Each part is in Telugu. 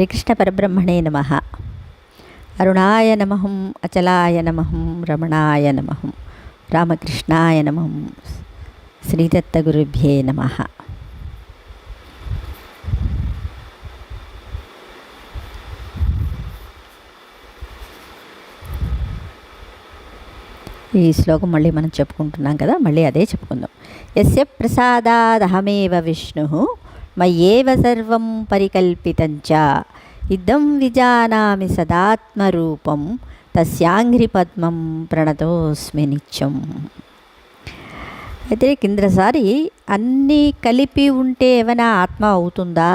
శ్రీకృష్ణ పరబ్రహ్మణే నమ. అరుణాయ నమః అచలాయ నమహం రమణాయ నమహం రామకృష్ణాయ నమః శ్రీదత్తగురుభ్యే నమ. ఈ శ్లోకం మళ్ళీ మనం చెప్పుకుంటున్నాం కదా మళ్ళీ అదే చెప్పుకుందాం. ఎస్య ప్రసాదాదహమేవ విష్ణు మయ్యేవ సర్వం పరికల్పితంచ. ఇద్దం విజానామి సదాత్మరూపం తస్యాంఘ్రిపద్మం ప్రణతోస్మి నిత్యం. అయితే కిందసారి అన్నీ కలిపి ఉంటే ఏమైనా ఆత్మ అవుతుందా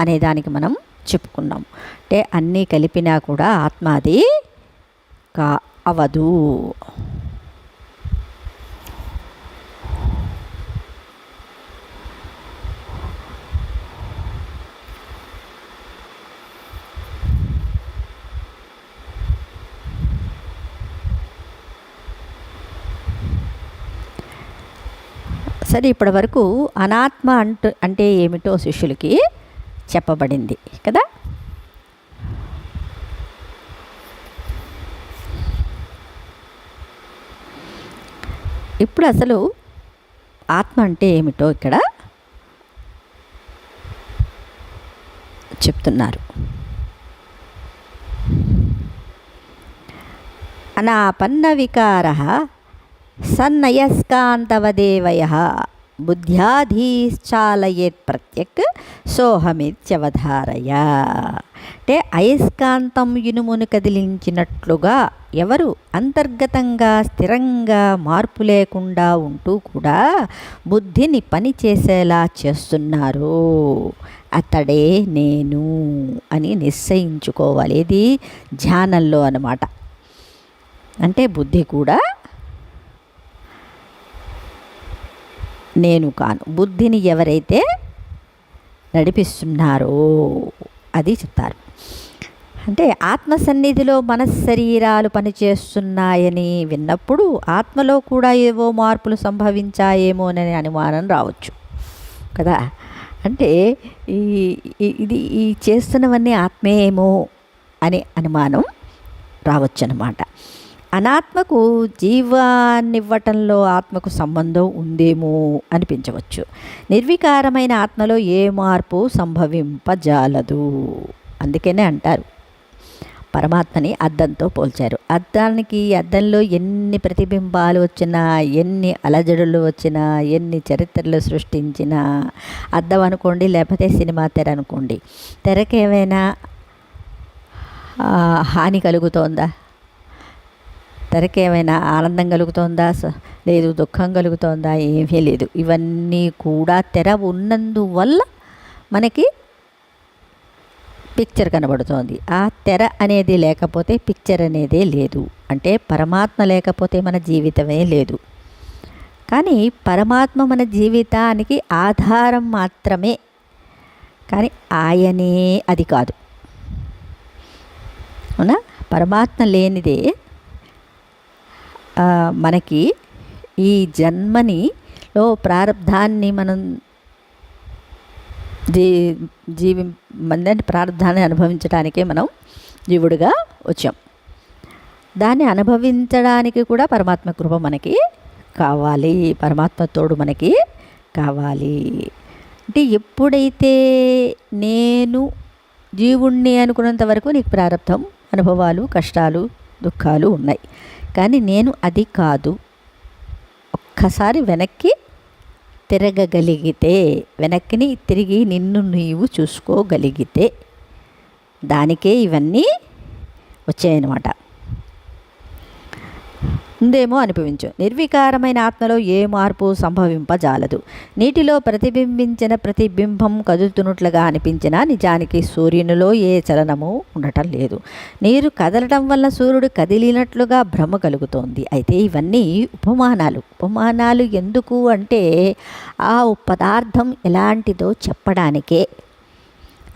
అనే దానికి మనం చెప్పుకున్నాం. అంటే అన్నీ కలిపినా కూడా ఆత్మ అది కా అవదు. సరే ఇప్పటి వరకు అనాత్మ అంటు అంటే ఏమిటో శిష్యులకి చెప్పబడింది కదా? ఇప్పుడు అసలు ఆత్మ అంటే ఏమిటో ఇక్కడ చెప్తున్నారు. అనాపన్న వికార సన్నయస్కాంతవదేవయ. బుద్ధ్యాధీశ్చాలయేత్ ప్రత్యక్ సోహమిత్యవధారయ. అంటే అయస్కాంతం ఇనుమును కదిలించినట్లుగా ఎవరు అంతర్గతంగా స్థిరంగా మార్పు లేకుండా ఉంటూ కూడా బుద్ధిని పని చేసేలా చేస్తున్నారు. అతడే నేను అని నిశ్చయించుకోవాలి. ఇది ధ్యానంలో అన్నమాట. అంటే బుద్ధి కూడా నేను కాను. బుద్ధిని ఎవరైతే నడిపిస్తున్నారో అది చెప్తారు. అంటే ఆత్మ సన్నిధిలో మనశ్శరీరాలు పనిచేస్తున్నాయని విన్నప్పుడు ఆత్మలో కూడా ఏవో మార్పులు సంభవించాయేమోనని అనుమానం రావచ్చు. కదా? అంటే ఈ ఇది ఈ చేస్తున్నవన్నీ ఆత్మేమో అనే అనుమానం రావచ్చు అనమాట అనాత్మకు జీవాన్నివ్వటంలో ఆత్మకు సంబంధం ఉందేమో అనిపించవచ్చు. నిర్వికారమైన ఆత్మలో ఏ మార్పు సంభవింపజాలదు? అందుకనే అంటారు. పరమాత్మని అద్దంతో పోల్చారు. అద్దానికి అద్దంలో ఎన్ని ప్రతిబింబాలు వచ్చినా ఎన్ని అలజడులు వచ్చినా ఎన్ని చరిత్రలు సృష్టించినా అద్దం అనుకోండి లేకపోతే సినిమా తెర అనుకోండి తెరకేమైనా హాని కలుగుతోందా? తెరకి ఏమైనా ఆనందం కలుగుతోందా? లేదు దుఃఖం కలుగుతోందా? ఏమీ లేదు. ఇవన్నీ కూడా తెర ఉన్నందువల్ల మనకి పిక్చర్ కనబడుతోంది. ఆ తెర అనేది లేకపోతే పిక్చర్ అనేదే లేదు. అంటే పరమాత్మ లేకపోతే మన జీవితమే లేదు. కానీ పరమాత్మ మన జీవితానికి ఆధారం మాత్రమే. కానీ ఆయనే అది కాదు. అవునా? పరమాత్మ లేనిదే మనకి ఈ జన్మని లో ప్రారంధాన్ని మనం జీ జీవి మందంటే ప్రారంధాన్ని అనుభవించడానికే మనం జీవుడిగా వచ్చాం. దాన్ని అనుభవించడానికి కూడా పరమాత్మ కృప మనకి కావాలి. పరమాత్మ తోడు మనకి కావాలి. అంటే ఎప్పుడైతే నేను జీవుణ్ణి అనుకున్నంత వరకు నీకు ప్రారంభం అనుభవాలు కష్టాలు దుఃఖాలు ఉన్నాయి. కానీ నేను అది కాదు. ఒక్కసారి వెనక్కి తిరగగలిగితే వెనక్కిని తిరిగి నిన్ను నీవు చూసుకోగలిగితే దానికే ఇవన్నీ వచ్చాయన్నమాట. ఉందేమో అనిపించు నిర్వికారమైన ఆత్మలో ఏ మార్పు సంభవింపజాలదు. నీటిలో ప్రతిబింబించిన ప్రతిబింబం కదులుతున్నట్లుగా అనిపించినా నిజానికి సూర్యునిలో ఏ చలనము ఉండటం లేదు. నీరు కదలటం వల్ల సూర్యుడు కదిలినట్లుగా భ్రమ కలుగుతోంది. అయితే ఇవన్నీ ఉపమానాలు. ఉపమానాలు ఎందుకు అంటే ఆ పదార్థం ఎలాంటిదో చెప్పడానికే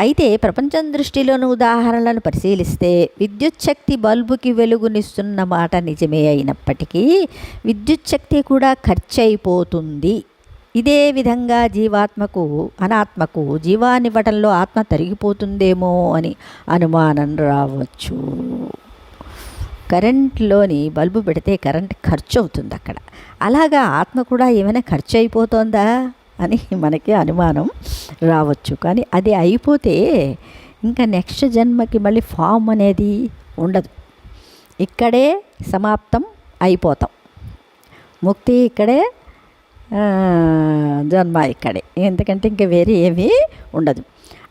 అయితే ప్రపంచం దృష్టిలోని ఉదాహరణలను పరిశీలిస్తే విద్యుత్ శక్తి బల్బుకి వెలుగునిస్తున్న మాట నిజమే అయినప్పటికీ విద్యుత్ శక్తి కూడా ఖర్చు అయిపోతుంది ఇదే విధంగా జీవాత్మకు అనాత్మకు జీవానివ్వటంలో ఆత్మ తరిగిపోతుందేమో అని అనుమానం రావచ్చు. కరెంట్లోని బల్బు పెడితే కరెంట్ ఖర్చు అవుతుంది అక్కడ అలాగా ఆత్మ కూడా ఏమైనా ఖర్చు అయిపోతుందా అని మనకి అనుమానం రావచ్చు. కానీ అది అయిపోతే ఇంకా నెక్స్ట్ జన్మకి మళ్ళీ ఫామ్ అనేది ఉండదు. ఇక్కడే సమాప్తం అయిపోతాం. ముక్తి ఇక్కడే జన్మ ఇక్కడే. ఎందుకంటే ఇంకా వేరే ఏమీ ఉండదు.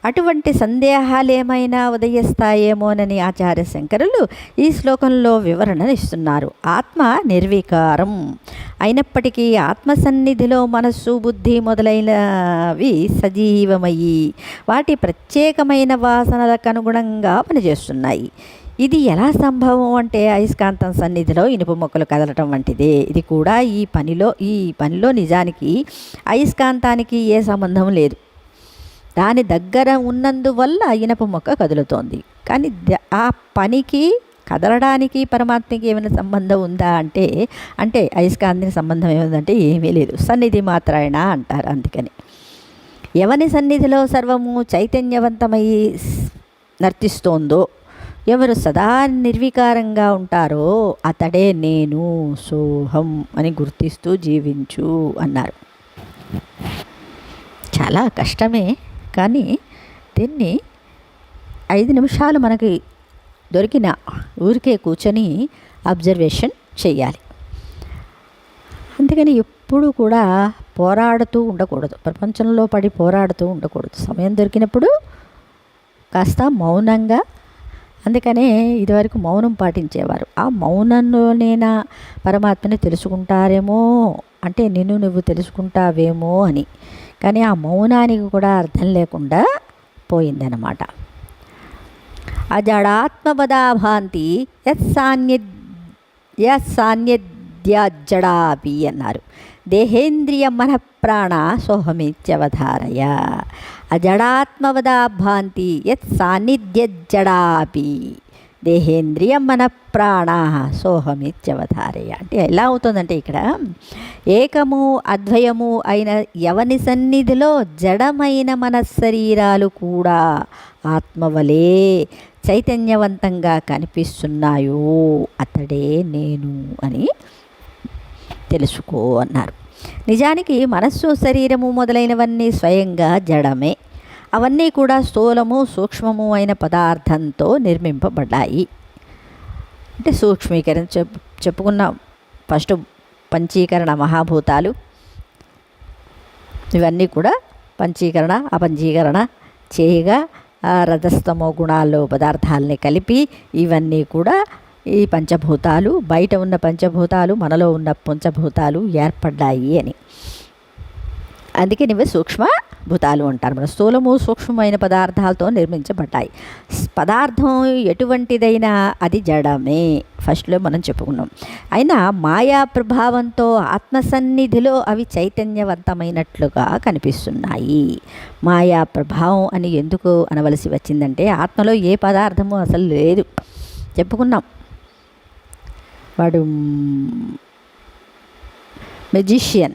అటువంటి సందేహాలు ఏమైనా ఉదయిస్తాయేమోనని ఆచార్య శంకరులు ఈ శ్లోకంలో వివరణ ఇస్తున్నారు. ఆత్మ నిర్వికారం. అయినప్పటికీ ఆత్మ సన్నిధిలో మనస్సు బుద్ధి మొదలైనవి సజీవమయ్యి వాటి ప్రత్యేకమైన వాసనలకు అనుగుణంగా పనిచేస్తున్నాయి. ఇది ఎలా సంభవం అంటే అయస్కాంతం సన్నిధిలో ఇనుప మొక్కలు కదలటం వంటిదే. ఇది కూడా ఈ పనిలో ఈ పనిలో నిజానికి అయస్కాంతానికి ఏ సంబంధం లేదు. దాని దగ్గర ఉన్నందువల్ల ఇనప మొక్క కదులుతోంది. కానీ ద- ఆ పనికి కదలడానికి పరమాత్మకి ఏమైనా సంబంధం ఉందా అంటే అంటే అయస్కాంతికి సంబంధం ఏముందంటే ఏమీ లేదు. సన్నిధి మాత్రాయణ అంటారు అందుకని. ఎవని సన్నిధిలో సర్వము చైతన్యవంతమై నర్తిస్తోందో ఎవరు సదా నిర్వికారంగా ఉంటారో అతడే నేను సోహం అని గుర్తిస్తూ జీవించు అన్నారు. చాలా కష్టమే. కానీ దీన్ని ఐదు నిమిషాలు మనకి దొరికిన ఊరికే కూర్చొని అబ్జర్వేషన్ చేయాలి. అందుకని ఎప్పుడు కూడా పోరాడుతూ ఉండకూడదు. ప్రపంచంలో పడి పోరాడుతూ ఉండకూడదు. సమయం దొరికినప్పుడు కాస్త మౌనంగా అందుకనే ఇదివరకు మౌనం పాటించేవారు. ఆ మౌనంలోనైనా పరమాత్మని తెలుసుకుంటారేమో అంటే నిన్ను నువ్వు తెలుసుకుంటావేమో అని. కానీ ఆ మౌనానికి కూడా అర్థం లేకుండా పోయిందనమాట అజడాత్మపదాభాంతి యత్సాన్య యత్సాన్యద్యాజడాపి అన్నారు. దేహేంద్రియ మనఃప్రాణ సోహమిత్యవధారయ. అజడాత్మవదాభాంతి యత్ సాన్నిధ్యజడాపి దేహేంద్రియ మన ప్రాణ సోహమిత్యవధారయ. అంటే ఎలా అవుతుందంటే ఇక్కడ ఏకము అద్వయము అయిన ఎవని సన్నిధిలో జడమైన మన శరీరాలు కూడా ఆత్మవలే చైతన్యవంతంగా కనిపిస్తున్నాయో అతడే నేను అని తెలుసుకో అన్నారు. నిజానికి మనస్సు శరీరము మొదలైనవన్నీ స్వయంగా జడమే. అవన్నీ కూడా స్థూలము సూక్ష్మము అయిన పదార్థంతో నిర్మింపబడ్డాయి. అంటే సూక్ష్మీకరణ చెప్ చెప్పుకున్న ఫస్ట్ పంచీకరణ మహాభూతాలు. ఇవన్నీ కూడా పంచీకరణ అపంచీకరణ చేయగా రథస్తమో రజస్తమో గుణాల్లో పదార్థాలని కలిపి ఇవన్నీ కూడా ఈ పంచభూతాలు బయట ఉన్న పంచభూతాలు మనలో ఉన్న పంచభూతాలు ఏర్పడ్డాయి అని. అందుకే ఇవి సూక్ష్మ భూతాలు అంటారు. మన స్థూలము సూక్ష్మమైన పదార్థాలతో నిర్మించబడ్డాయి. పదార్థం ఎటువంటిదైనా అది జడమే. ఫస్ట్లో మనం చెప్పుకున్నాం. అయినా మాయా ప్రభావంతో ఆత్మసన్నిధిలో అవి చైతన్యవంతమైనట్లుగా కనిపిస్తున్నాయి. మాయా ప్రభావం అని ఎందుకు అనవలసి వచ్చిందంటే ఆత్మలో ఏ పదార్థము అసలు లేదు. చెప్పుకున్నాం. వాడు మెజిషియన్.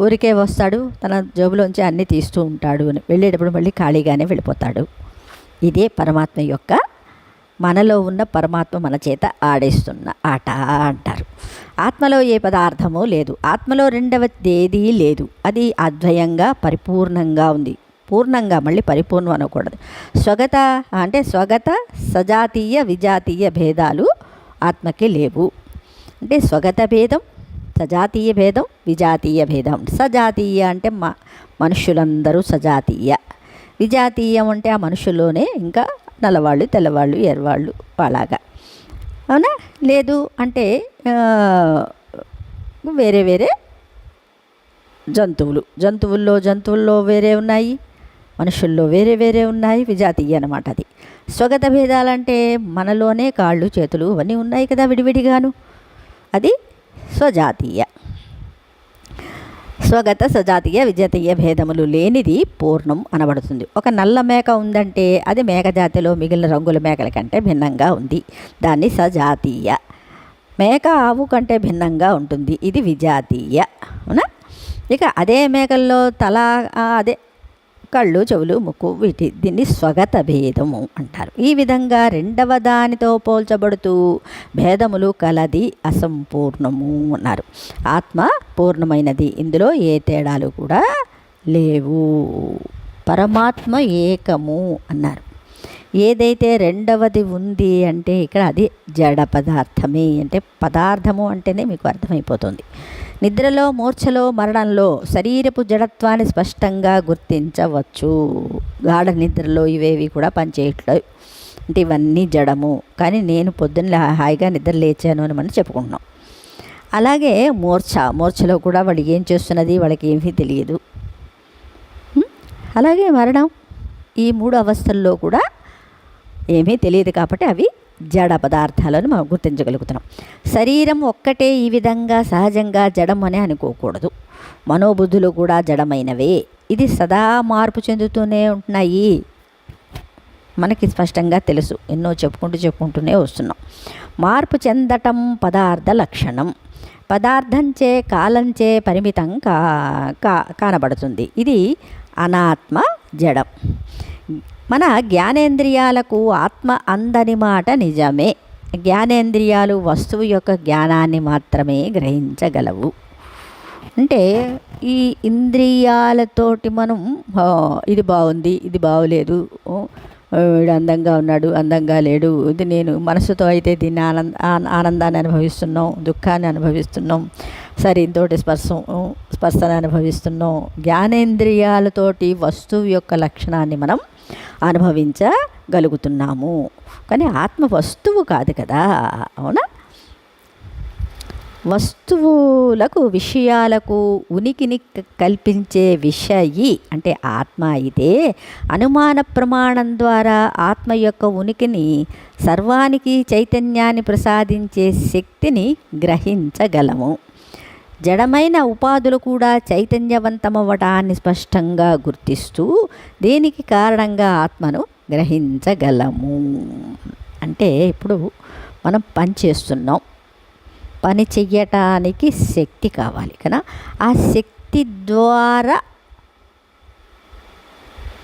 ఊరికే వస్తాడు తన జేబులోంచి అన్నీ తీస్తూ ఉంటాడు అని. వెళ్ళేటప్పుడు మళ్ళీ ఖాళీగానే వెళ్ళిపోతాడు. ఇదే పరమాత్మ యొక్క మనలో ఉన్న పరమాత్మ మన చేత ఆడేస్తున్న ఆట అంటారు. ఆత్మలో ఏ పదార్థమో లేదు. ఆత్మలో రెండవది ఏదీ లేదు. అది అద్వయంగా పరిపూర్ణంగా ఉంది. పూర్ణంగా మళ్ళీ పరిపూర్ణం అనకూడదు. స్వగత అంటే స్వగత సజాతీయ విజాతీయ భేదాలు ఆత్మకి లేవు. అంటే స్వగత భేదం సజాతీయ భేదం విజాతీయ భేదం. సజాతీయ అంటే మ మనుషులందరూ సజాతీయ. విజాతీయం అంటే ఆ మనుషుల్లోనే ఇంకా నల్లవాళ్ళు తెల్లవాళ్ళు ఎర్రవాళ్ళు అలాగా అవునా? లేదు అంటే వేరే వేరే జంతువులు. జంతువుల్లో జంతువుల్లో వేరే ఉన్నాయి మనుషుల్లో వేరే వేరే ఉన్నాయి విజాతీయ అనమాట అది. స్వగత భేదాలంటే మనలోనే కాళ్ళు చేతులు అవన్నీ ఉన్నాయి కదా విడివిడిగాను. అది స్వజాతీయ. స్వగత సజాతీయ విజాతీయ భేదములు లేనిది పూర్ణం అనబడుతుంది. ఒక నల్ల మేక ఉందంటే అది మేక జాతిలో మిగిలిన రంగుల మేకల కంటే భిన్నంగా ఉంది. దాన్ని సజాతీయ. మేక ఆవు కంటే భిన్నంగా ఉంటుంది. ఇది విజాతీయ. అవునా? ఇక అదే మేకల్లో తల అదే కళ్ళు చెవులు ముక్కు వీటి దీన్ని స్వగత భేదము అంటారు. ఈ విధంగా రెండవ దానితో పోల్చబడుతూ భేదములు కలది అసంపూర్ణము అన్నారు. ఆత్మ పూర్ణమైనది. ఇందులో ఏ తేడాలు కూడా లేవు. పరమాత్మ ఏకము అన్నారు. ఏదైతే రెండవది ఉంది అంటే ఇక్కడ అది జడ పదార్థమే. అంటే పదార్థము అంటేనే మీకు అర్థమైపోతుంది. నిద్రలో మూర్ఛలో మరణంలో శరీరపు జడత్వాన్ని స్పష్టంగా గుర్తించవచ్చు. గాఢ నిద్రలో ఇవేవి కూడా పనిచేయట్లేదు అంటే ఇవన్నీ జడము. కానీ నేను పొద్దున్న హాయిగా నిద్ర లేచాను అని మనం చెప్పుకుంటున్నాం. అలాగే మూర్ఛ. మూర్ఛలో కూడా వాళ్ళు ఏం చేస్తున్నది వాళ్ళకి ఏమీ తెలియదు. అలాగే మరణం ఈ మూడు అవస్థల్లో కూడా ఏమీ తెలియదు కాబట్టి అవి జడ పదార్థాలను మనం గుర్తించగలుగుతున్నాం. శరీరం ఒక్కటే ఈ విధంగా సహజంగా జడం అని అనుకోకూడదు. మనోబుద్ధులు కూడా జడమైనవే. ఇది సదా మార్పు చెందుతూనే ఉంటున్నాయి. మనకి స్పష్టంగా తెలుసు. ఎన్నో చెప్పుకుంటూ చెప్పుకుంటూనే వస్తున్నాం. మార్పు చెందటం పదార్థ లక్షణం. పదార్థంచే కాలంచే పరిమితం కా కా- కానబడుతుంది. ఇది అనాత్మ జడం. మన జ్ఞానేంద్రియాలకు ఆత్మ అందని మాట నిజమే. జ్ఞానేంద్రియాలు వస్తువు యొక్క జ్ఞానాన్ని మాత్రమే గ్రహించగలవు. అంటే ఈ ఇంద్రియాలతోటి మనం ఇది బాగుంది ఇది బాగోలేదు వీడు అందంగా ఉన్నాడు అందంగా లేడు ఇది నేను మనసుతో అయితే దీన్ని ఆనంద ఆనందాన్ని అనుభవిస్తున్నాం దుఃఖాన్ని అనుభవిస్తున్నాం శరీరంతోటి స్పర్శం స్పర్శన స్పర్శను అనుభవిస్తున్నాం. జ్ఞానేంద్రియాలతోటి వస్తువు యొక్క లక్షణాన్ని మనం అనుభవించగలుగుతున్నాము. కానీ ఆత్మ వస్తువు కాదు కదా. అవునా? వస్తువులకు విషయాలకు ఉనికిని కల్పించే విషయి అంటే ఆత్మ అయితే అనుమాన ప్రమాణం ద్వారా ఆత్మ యొక్క ఉనికిని సర్వానికి చైతన్యాన్ని ప్రసాదించే శక్తిని గ్రహించగలము. జడమైన ఉపాధులు కూడా చైతన్యవంతమవ్వటాన్ని స్పష్టంగా గుర్తిస్తూ దీనికి కారణంగా ఆత్మను గ్రహించగలము? అంటే ఇప్పుడు మనం పని చేస్తున్నాం. పని చెయ్యటానికి శక్తి కావాలి కదా. ఆ శక్తి ద్వారా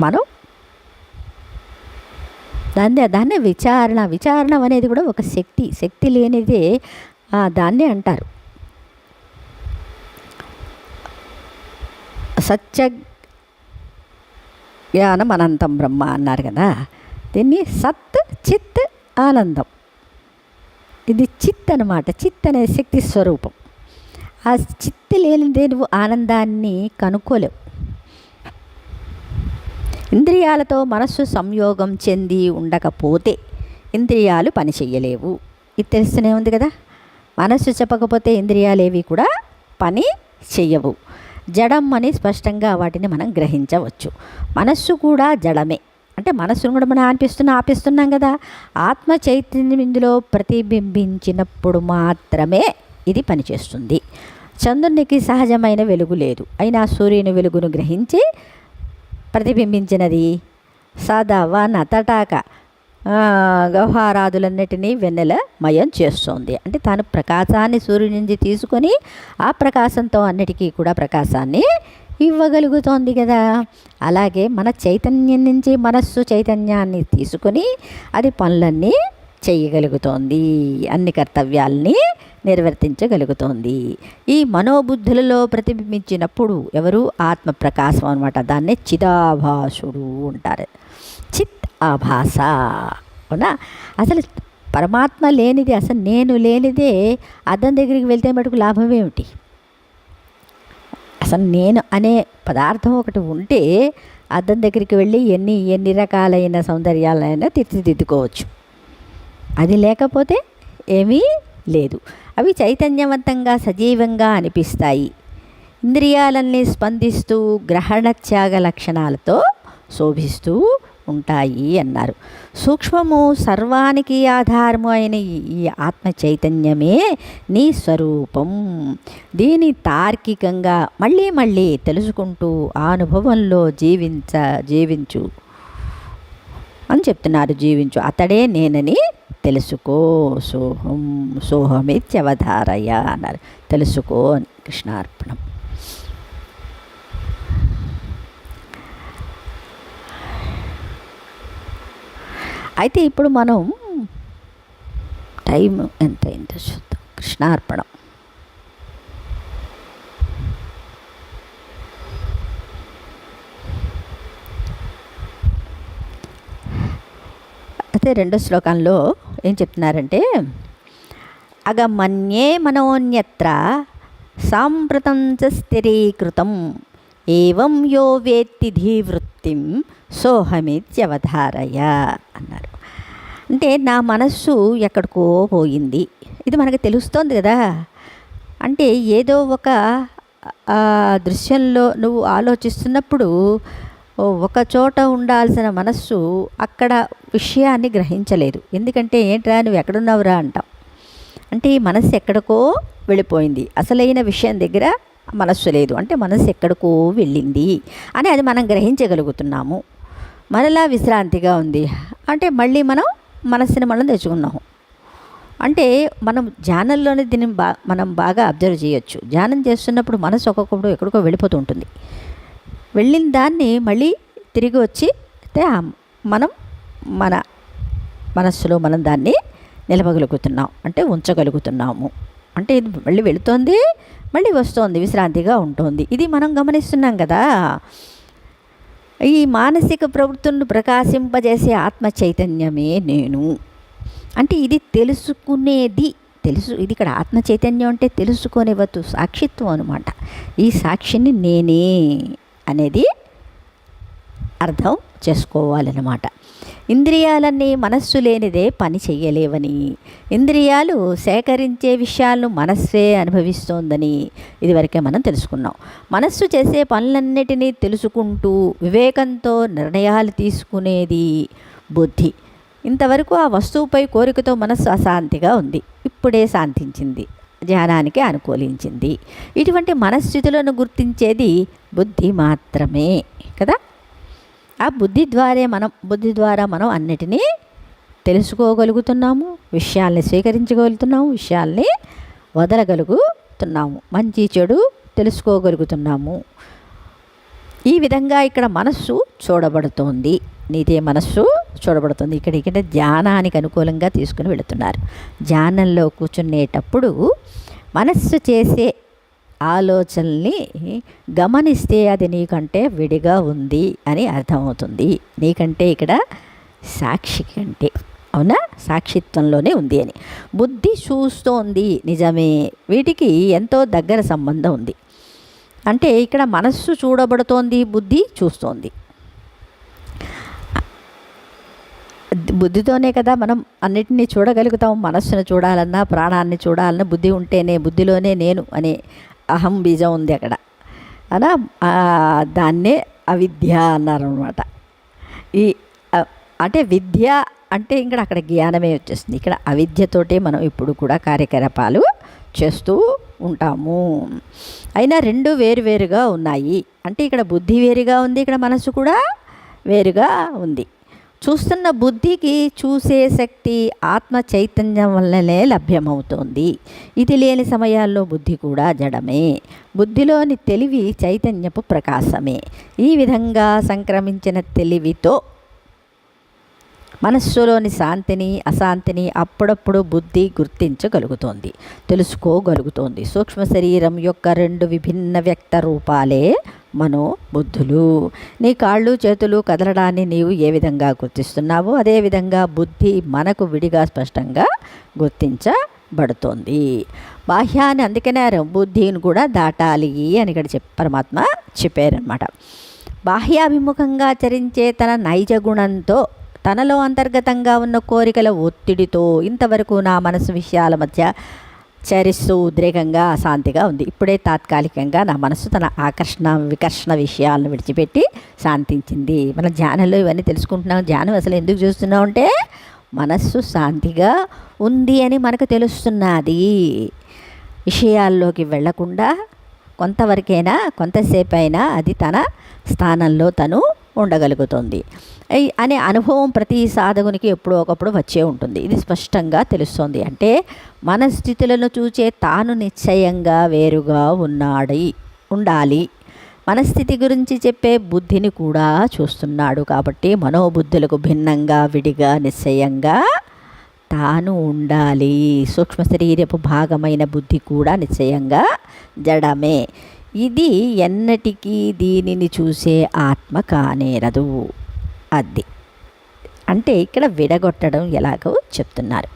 మనం దాన్ని దాన్నే విచారణ విచారణ అనేది కూడా ఒక శక్తి. శక్తి లేనిదే దాన్ని దాన్నే అంటారు. సత్య జ్ఞానం అనంతం బ్రహ్మ అన్నారు కదా. దీన్ని సత్ చిత్ ఆనందం. ఇది చిత్ అనమాట చిత్ అనే శక్తి స్వరూపం. ఆ చిత్ లేనిదే నువ్వు ఆనందాన్ని కనుక్కోలేవు. ఇంద్రియాలతో మనస్సు సంయోగం చెంది ఉండకపోతే ఇంద్రియాలు పని ఇది తెలుస్తూనే ఉంది కదా. మనస్సు చెప్పకపోతే ఇంద్రియాలేవి కూడా పని చెయ్యవు. జడం అని స్పష్టంగా వాటిని మనం గ్రహించవచ్చు. మనస్సు కూడా జడమే. అంటే మనస్సును కూడా మనం ఆపిస్తున్నా ఆపిస్తున్నాం కదా. ఆత్మ చైతన్యం ఇందులో ప్రతిబింబించినప్పుడు మాత్రమే ఇది పనిచేస్తుంది. చంద్రునికి సహజమైన వెలుగు లేదు. అయినా సూర్యుని వెలుగును గ్రహించి ప్రతిబింబించినది. సదవ నతటాక ఆ, వెన్నెల మయం చేస్తోంది. అంటే తాను ప్రకాశాన్ని సూర్యుని నుంచి తీసుకొని ఆ ప్రకాశంతో అన్నిటికీ కూడా ప్రకాశాన్ని ఇవ్వగలుగుతోంది కదా. అలాగే మన చైతన్యం నుంచి మనస్సు చైతన్యాన్ని తీసుకొని అది పనులన్నీ చేయగలుగుతోంది. అన్ని కర్తవ్యాల్ని నిర్వర్తించగలుగుతోంది. ఈ మనోబుద్ధులలో ప్రతిబింబించినప్పుడు ఎవరు? ఆత్మ ప్రకాశం అనమాట దాన్నే చిదాభాసుడు అంటారు. చిత్ ఆభాస అవునా? అసలు పరమాత్మ లేనిది అసలు నేను లేనిదే అద్దం దగ్గరికి వెళ్తే మటుకు లాభం ఏమిటి? అసలు నేను అనే పదార్థం ఒకటి ఉంటే అద్దం దగ్గరికి వెళ్ళి ఎన్ని ఎన్ని రకాలైన సౌందర్యాలైనా తీర్చిదిద్దుకోవచ్చు. అది లేకపోతే ఏమీ లేదు. అవి చైతన్యవంతంగా సజీవంగా అనిపిస్తాయి. ఇంద్రియాలన్నీ స్పందిస్తూ గ్రహణ త్యాగ లక్షణాలతో శోభిస్తూ ఉంటాయి అన్నారు. సూక్ష్మము సర్వానికి ఆధారము అయిన ఈ- ఈ ఆత్మ చైతన్యమే నీ స్వరూపం. దీని తార్కికంగా మళ్ళీ మళ్ళీ తెలుసుకుంటూ ఆ అనుభవంలో జీవించ జీవించు అని చెప్తున్నారు జీవించు. అతడే నేనని తెలుసుకో సోహం సోహమిత్యవధారయ అన్నారు. తెలుసుకో అని కృష్ణార్పణం. అయితే ఇప్పుడు మనం టైం ఎంత అయిందో చూద్దాం. కృష్ణార్పణం. అయితే రెండో శ్లోకంలో ఏం చెప్తున్నారంటే అగమన్యే మనోన్యత్ర సాంప్రతం చ స్థిరీకృతం ఏవం యో వేత్తి ధీవృత్తిం సోహమిత్యవధారయ అన్నారు. అంటే నా మనస్సు ఎక్కడికో పోయింది. ఇది మనకు తెలుస్తోంది కదా. అంటే ఏదో ఒక దృశ్యంలో నువ్వు ఆలోచిస్తున్నప్పుడు ఒక చోట ఉండాల్సిన మనస్సు అక్కడ విషయాన్ని గ్రహించలేదు. ఎందుకంటే ఏంట్రా నువ్వు ఎక్కడున్నావురా అంటాం. అంటే ఈ మనస్సు ఎక్కడికో వెళ్ళిపోయింది. అసలైన విషయం దగ్గర మనస్సు లేదు. అంటే మనస్సు ఎక్కడికో వెళ్ళింది అని అది మనం గ్రహించగలుగుతున్నాము. మరలా విశ్రాంతిగా ఉంది. అంటే మళ్ళీ మనం మనస్సుని మనం తెచ్చుకున్నాము. అంటే మనం ధ్యానంలోనే దీన్ని బా మనం బాగా అబ్జర్వ్ చేయొచ్చు. ధ్యానం చేస్తున్నప్పుడు మనసు ఒక్కొక్కప్పుడు ఎక్కడికో వెళ్ళిపోతూ ఉంటుంది. వెళ్ళిన దాన్ని మళ్ళీ తిరిగి వచ్చి మనం మన మనస్సులో మనం దాన్ని నిలవగలుగుతున్నాం అంటే ఉంచగలుగుతున్నాము. అంటే ఇది మళ్ళీ వెళుతోంది మళ్ళీ వస్తోంది విశ్రాంతిగా ఉంటుంది. ఇది మనం గమనిస్తున్నాం కదా. ఈ మానసిక ప్రవృత్తులను ప్రకాశింపజేసే ఆత్మ చైతన్యమే నేను. అంటే ఇది తెలుసుకునేది తెలుసు ఇది ఇక్కడ ఆత్మ చైతన్యం అంటే తెలుసుకునేవద్దు సాక్షిత్వం అనమాట ఈ సాక్షిని నేనే అనేది అర్థం చేసుకోవాలన్నమాట. ఇంద్రియాలన్నీ మనస్సు లేనిదే పని చెయ్యలేవని. ఇంద్రియాలు సేకరించే విషయాలను మనస్సే అనుభవిస్తోందని ఇదివరకే మనం తెలుసుకున్నాం. మనస్సు చేసే పనులన్నిటినీ తెలుసుకుంటూ వివేకంతో నిర్ణయాలు తీసుకునేది బుద్ధి. ఇంతవరకు ఆ వస్తువుపై కోరికతో మనస్సు అశాంతిగా ఉంది. ఇప్పుడే శాంతించింది. ధ్యానానికి అనుకూలించింది. ఇటువంటి మనస్థితులను గుర్తించేది బుద్ధి మాత్రమే కదా? ఆ బుద్ధి ద్వారే మనం బుద్ధి ద్వారా మనం అన్నిటినీ తెలుసుకోగలుగుతున్నాము విషయాల్ని స్వీకరించగలుగుతున్నాము విషయాల్ని వదలగలుగుతున్నాము మంచి చెడు తెలుసుకోగలుగుతున్నాము. ఈ విధంగా ఇక్కడ మనస్సు చూడబడుతోంది. నీదే మనస్సు చూడబడుతుంది. ఇక్కడ ఇక్కడ ధ్యానానికి అనుకూలంగా తీసుకుని వెళుతున్నారు. ధ్యానంలో కూర్చునేటప్పుడు మనస్సు చేసే ఆలోచనల్ని గమనిస్తే అది నీకంటే విడిగా ఉంది అని అర్థమవుతుంది. నీకంటే ఇక్కడ సాక్షి కంటే. అవునా? సాక్షిత్వంలోనే ఉంది అని. బుద్ధి చూస్తోంది నిజమే. వీటికి ఎంతో దగ్గర సంబంధం ఉంది. అంటే ఇక్కడ మనస్సు చూడబడుతోంది బుద్ధి చూస్తోంది. బుద్ధితోనే కదా మనం అన్నిటినీ చూడగలుగుతాం. మనస్సును చూడాలన్నా ప్రాణాన్ని చూడాలన్నా బుద్ధి ఉంటేనే బుద్ధిలోనే నేను అనే అహం బీజం ఉంది అక్కడ. అలా దాన్నే అవిద్య అన్నారనమాట ఈ అంటే విద్య అంటే ఇక్కడ అక్కడ జ్ఞానమే వచ్చేస్తుంది. ఇక్కడ అవిద్యతోటే మనం ఇప్పుడు కూడా కార్యకలాపాలు చేస్తూ ఉంటాము. అయినా రెండు వేరువేరుగా ఉన్నాయి. అంటే ఇక్కడ బుద్ధి వేరుగా ఉంది ఇక్కడ మనసు కూడా వేరుగా ఉంది. చూస్తున్న బుద్ధికి చూసే శక్తి ఆత్మ చైతన్యం వల్లనే లభ్యమవుతోంది. ఇది లేని సమయాల్లో బుద్ధి కూడా జడమే. బుద్ధిలోని తెలివి చైతన్యపు ప్రకాశమే. ఈ విధంగా సంక్రమించిన తెలివితో మనస్సులోని శాంతిని అశాంతిని అప్పుడప్పుడు బుద్ధి గుర్తించగలుగుతోంది. తెలుసుకోగలుగుతోంది. సూక్ష్మ శరీరం యొక్క రెండు విభిన్న వ్యక్త రూపాలే మనోబుద్ధులు. నీ కాళ్ళు చేతులు కదలడాన్ని నీవు ఏ విధంగా గుర్తిస్తున్నావో అదేవిధంగా బుద్ధి మనకు విడిగా స్పష్టంగా గుర్తించబడుతోంది. బాహ్యాన్ని అందుకనే బుద్ధిని కూడా దాటాలి అని ఇక్కడ చెప్ పరమాత్మ చెప్పారనమాట బాహ్యాభిముఖంగా చరించే తన నైజ గుణంతో తనలో అంతర్గతంగా ఉన్న కోరికల ఒత్తిడితో ఇంతవరకు నా మనసు విషయాల మధ్య చరిస్తూ ఉద్రేకంగా అశాంతిగా ఉంది. ఇప్పుడే తాత్కాలికంగా నా మనసు తన ఆకర్షణ వికర్షణ విషయాలను విడిచిపెట్టి శాంతించింది. మన ధ్యానంలో ఇవన్నీ తెలుసుకుంటున్నాం. ధ్యానం అసలు ఎందుకు చూస్తున్నాం అంటే మనస్సు శాంతిగా ఉంది అని మనకు తెలుస్తున్నది. విషయాల్లోకి వెళ్ళకుండా కొంతవరకైనా కొంతసేపు అయినా అది తన స్థానంలో తను ఉండగలుగుతుంది. అనే అనుభవం ప్రతి సాధకునికి ఎప్పుడో ఒకప్పుడు వచ్చే ఉంటుంది. ఇది స్పష్టంగా తెలుస్తుంది. అంటే మన స్థితులను చూచే తాను నిశ్చయంగా వేరుగా ఉన్నాడు ఉండాలి. మనస్థితి గురించి చెప్పే బుద్ధిని కూడా చూస్తున్నాడు. కాబట్టి మనోబుద్ధులకు భిన్నంగా విడిగా నిశ్చయంగా తాను ఉండాలి. సూక్ష్మ శరీరపు భాగమైన బుద్ధి కూడా నిశ్చయంగా జడమే. ఇది ఎన్నటికీ దీనిని చూసే ఆత్మ కానేరదు. అద్దె అంటే ఇక్కడ విడగొట్టడం ఎలాగో చెప్తున్నారు.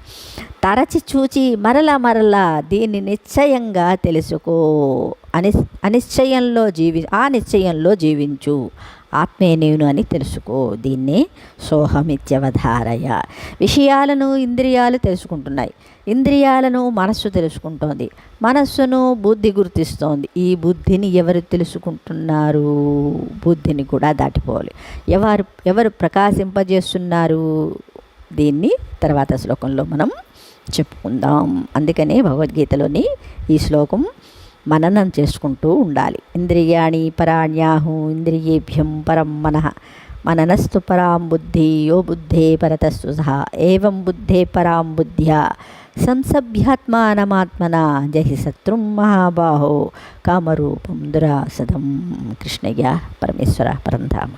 తరచి చూచి మరలా మరలా దీన్ని నిశ్చయంగా తెలుసుకో. అని అనిశ్చయంలో జీవి ఆ నిశ్చయంలో జీవించు. ఆత్మే నేను అని తెలుసుకో. దీన్నే సోహమిత్యవధారయ. విషయాలను ఇంద్రియాలు తెలుసుకుంటున్నాయి. ఇంద్రియాలను మనస్సు తెలుసుకుంటోంది. మనస్సును బుద్ధి గుర్తిస్తోంది. ఈ బుద్ధిని ఎవరు తెలుసుకుంటున్నారు? బుద్ధిని కూడా దాటిపోవాలి. ఎవరు ఎవరు ప్రకాశింపజేస్తున్నారు? దీన్ని తర్వాత శ్లోకంలో మనం చెప్పుకుందాం. అందుకనే భగవద్గీతలోని ఈ శ్లోకం మననం చేసుకుంటూ ఉండాలి. ఇంద్రియాణి పరాణ్యాహు ఇంద్రియేభ్యం పరం మనః. మననస్తు పరాం బుద్ధి యో బుద్ధే పరతస్తు సహా. ఏవం బుద్ధే పరాం బుద్ధ్యా. संसभ्यात्मात्मन जय शत्रु महाबाहो। कामरूप मुद्रा सदम कृष्ण परमेश्वर परंधाम